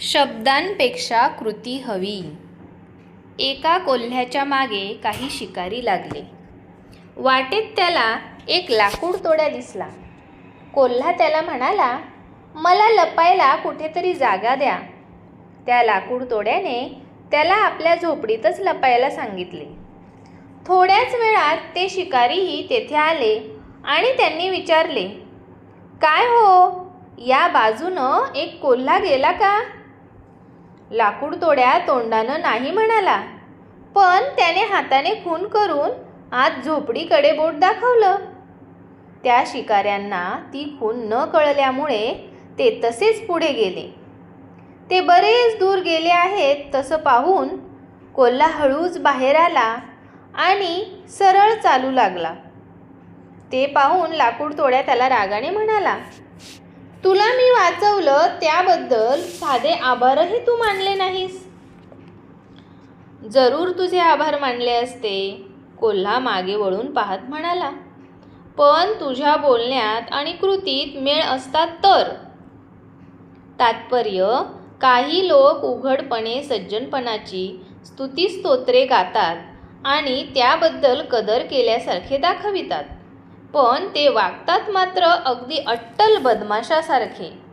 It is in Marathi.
शब्दांपेक्षा कृती हवी. एका कोल्ह्याच्या मागे काही शिकारी लागले. वाटेत त्याला एक लाकूड तोड्या दिसला. कोल्हा त्याला म्हणाला मला लपायला कुठेतरी जागा द्या. त्या लाकूड तोड्याने त्याला आपल्या झोपडीतच लपायला सांगितले. थोड्याच वेळात ते शिकारीही तेथे आले आणि त्यांनी विचारले काय हो या बाजूनं एक कोल्हा गेला का? लाकूड तोड्या तोंडानं नाही म्हणाला. पण त्याने हाताने खून करून आत झोपडीकडे बोट दाखवलं. त्या शिकाऱ्यांना ती खून न कळल्यामुळे ते तसेच पुढे गेले. ते बरेच दूर गेले आहेत तसं पाहून कोल्हा हळूच बाहेर आला आणि सरळ चालू लागला. ते पाहून लाकूड तोड्या त्याला रागाने म्हणाला तुला मी वाचवलं त्याबद्दल साधे आभारही तू मानले नाहीस. जरूर तुझे आभार मानले असते कोल्हा मागे वळून पाहत म्हणाला. पण तुझ्या बोलण्यात आणि कृतीत मेळ असतात तर? तात्पर्य काही लोक उघडपणे सज्जनपणाची स्तुतीस्तोत्रे गातात आणि त्याबद्दल कदर केल्यासारखे दाखवितात. पण ते वागतात मात्र अगदी अट्टल बदमाशासारखे.